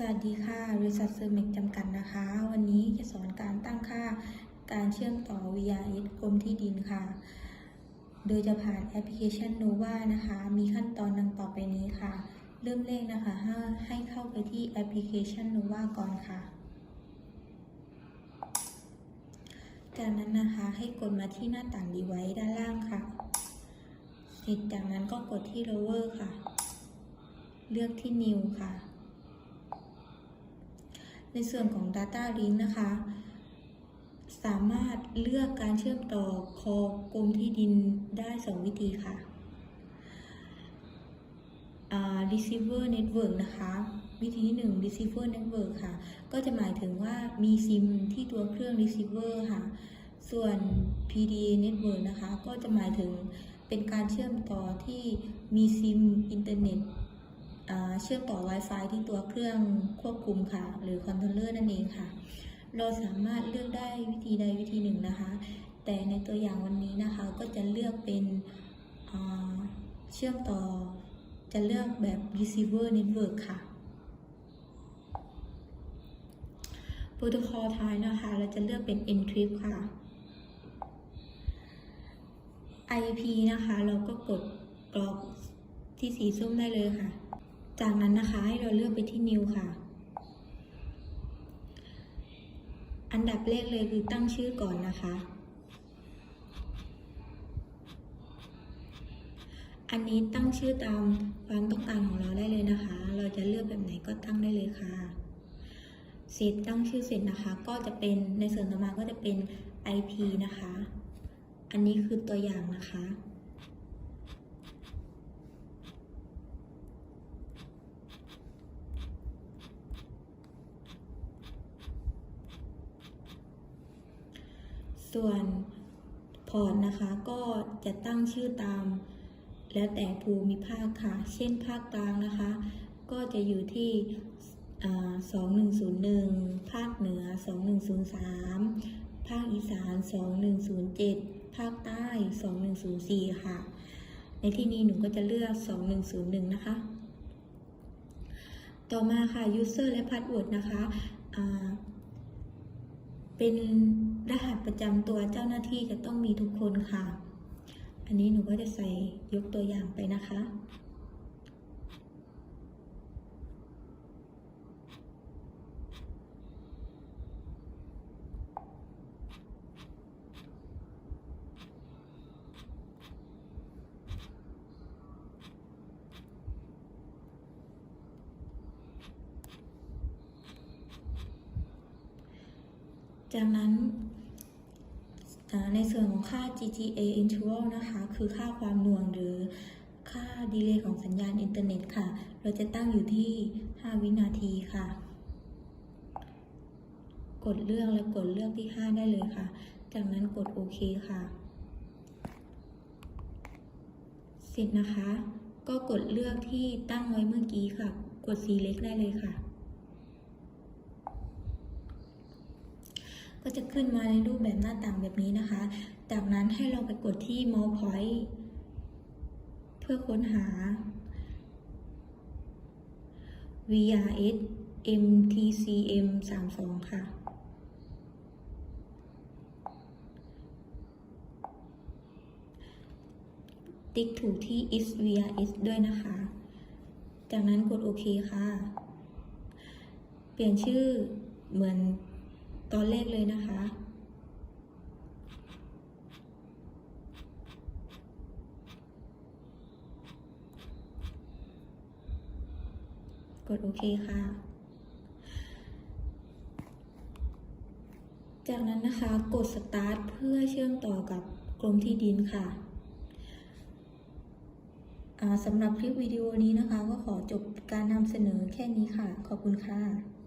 สวัสดีค่ะ บริษัทเซอร์เมกจำกัดนะคะ วันนี้จะสอนการตั้งค่าการเชื่อมต่อ VRS กรมที่ดินค่ะ โดยจะผ่านแอปพลิเคชัน Nova นะคะ มีขั้นตอนดังต่อไปนี้ค่ะ เริ่มแรกนะคะให้เข้าไปที่แอปพลิเคชัน Nova ก่อนค่ะ จากนั้นนะคะให้กดมาที่หน้าต่าง device ด้านล่างค่ะ เสร็จจากนั้นก็กดที่ lower ค่ะ เลือกที่ new ค่ะ ในส่วนของ Data Link นะคะ สามารถเลือกการเชื่อมต่อคอกรมที่ดินได้ 2 วิธีค่ะ receiver network นะคะ วิธีที่ 1 receiver network ค่ะ ก็จะหมายถึงว่ามีซิมที่ตัวเครื่อง receiver ค่ะ ส่วน PDA network นะคะ ก็จะหมายถึงเป็นการเชื่อมต่อที่มีซิมอินเทอร์เน็ต เชื่อมต่อ Wi-Fi ที่ตัวเครื่องควบคุมค่ะ หรือคอนโทรลเลอร์นั่นเองค่ะ เราสามารถเลือกได้วิธีใดวิธีหนึ่งนะคะ แต่ในตัวอย่างวันนี้นะคะก็จะเลือกเป็นเชื่อมต่อจะเลือกแบบ receiver network ค่ะโปรโตคอลท้ายนะคะ เราจะเลือกเป็น encrypt ค่ะ IP นะคะ เราก็กดกรอกที่สีส้มได้เลยค่ะ จากนั้นนะคะให้เราเลือกไปที่ new ค่ะ อันดับแรกเลยคือตั้งชื่อก่อนนะคะ อันนี้ตั้งชื่อตามความต้องการของเราได้เลยนะคะ เราจะเลือกแบบไหนก็ตั้งได้เลยค่ะ เสร็จตั้งชื่อเสร็จนะคะ ก็จะเป็นในส่วนต่อมาก็จะเป็น IP นะคะ อันนี้คือตัวอย่างนะคะ ส่วนพอร์ตนะคะก็จะตั้งชื่อตาม แล้วแต่ภูมิภาคค่ะ เช่นภาคกลางนะคะ ก็จะอยู่ที่2101 ภาคเหนือ 2103 ภาคอีสาน 2107 ภาคใต้ 2104 ค่ะ ในที่นี้หนูก็จะเลือก 2101 นะคะ ต่อมาค่ะ user และ password นะคะ เป็นรหัสประจำตัวเจ้าหน้าที่จะต้องมีทุกคนค่ะ อันนี้หนูก็จะใส่ยกตัวอย่างไปนะคะ จากนั้นในส่วนของค่า GTA interval นะคะ คือค่าความหน่วงหรือค่าดีเลย์ของสัญญาณอินเทอร์เน็ตค่ะ เราจะตั้งอยู่ที่ 5 วินาทีค่ะ กดเลือกและกดเลือกที่ 5 ได้เลยค่ะ จากนั้นกดโอเคค่ะ เสร็จนะคะ ก็กดเลือกที่ตั้งไว้เมื่อกี้ค่ะ กด select ได้เลยค่ะ ก็จะขึ้นมาในรูปแบบหน้าต่างแบบนี้นะคะ จากนั้นให้เราไปกดที่ mouse point เพื่อค้นหา VRS MTCM 32ค่ะ ติ๊กถูกที่ is VRS ด้วยนะคะ จากนั้นกดโอเคค่ะ เปลี่ยนชื่อเหมือน ตอนแรกเลยนะคะ กดโอเคค่ะ จากนั้นนะคะกด start เพื่อเชื่อมต่อกับกรมที่ดินค่ะสำหรับคลิปวิดีโอนี้นะคะ ก็ขอจบการนำเสนอแค่นี้ค่ะ ขอบคุณค่ะ